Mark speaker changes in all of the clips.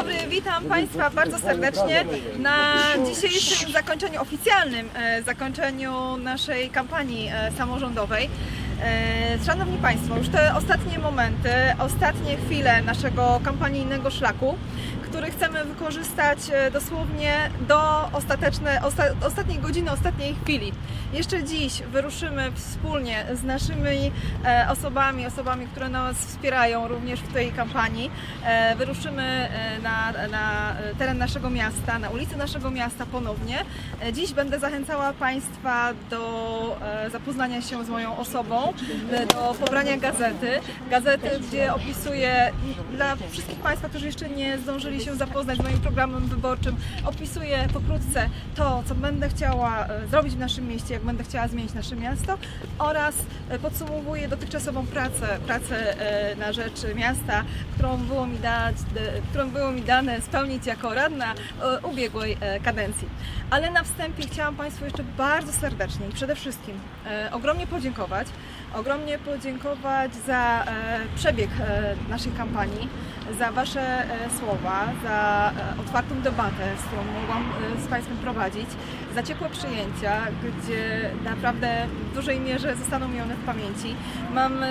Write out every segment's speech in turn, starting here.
Speaker 1: dobry, witam Państwa bardzo serdecznie na dzisiejszym zakończeniu, oficjalnym e, zakończeniu naszej kampanii e, samorządowej. E, Szanowni Państwo, już te ostatnie momenty, ostatnie chwile naszego kampanijnego szlaku, który chcemy wykorzystać e, dosłownie do ostateczne, osta, ostatniej godziny, ostatniej chwili. Jeszcze dziś wyruszymy wspólnie z naszymi e, osobami, osobami, które nas wspierają również w tej kampanii. Wyruszymy na, na teren naszego miasta, na ulicy naszego miasta ponownie. Dziś będę zachęcała Państwa do zapoznania się z moją osobą, e, do pobrania gazety. Gazety, gdzie opisuję dla wszystkich Państwa, którzy jeszcze nie zdążyli się zapoznać z moim programem wyborczym, opisuję pokrótce to, co będę chciała e, zrobić w naszym mieście, jak będę chciała zmienić nasze miasto oraz e, podsumowuję dotychczasową pracę, pracę na rzecz miasta, którą było mi, dać, którą było mi dane spełnić jako radna ubiegłej kadencji. Ale na wstępie chciałam Państwu jeszcze bardzo serdecznie i przede wszystkim ogromnie podziękować, ogromnie podziękować za e, przebieg e, naszej kampanii, za Wasze e, słowa, za otwartą debatę, z którą mogłam z Państwem prowadzić, za ciepłe przyjęcia, gdzie naprawdę w dużej mierze zostaną mi one w pamięci. Mam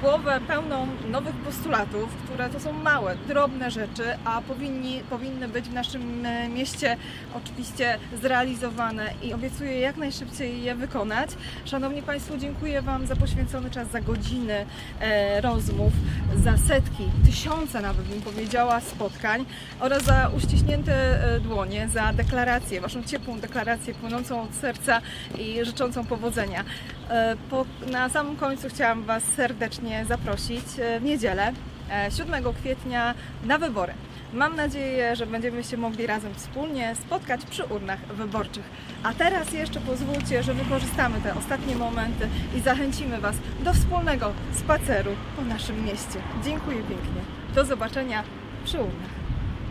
Speaker 1: głowę pełną nowych postulatów, które to są małe, drobne rzeczy, a powinni, powinny być w naszym mieście oczywiście zrealizowane i obiecuję jak najszybciej je wykonać. Szanowni Państwo, dziękuję Wam za poświęcony czas, za godziny e, rozmów, za setki, tysiące nawet bym powiedziała spotkań oraz za uściśnięte e, dłonie, za deklarację, Waszą ciepłą deklarację płynącą od serca i życzącą powodzenia. E, Po, na samym końcu chciałam Was serdecznie zaprosić w niedzielę, 7 kwietnia na wybory. Mam nadzieję, że będziemy się mogli razem wspólnie spotkać przy urnach wyborczych. A teraz jeszcze pozwólcie, że wykorzystamy te ostatnie momenty i zachęcimy Was do wspólnego spaceru po naszym mieście. Dziękuję pięknie. Do zobaczenia przy urnach.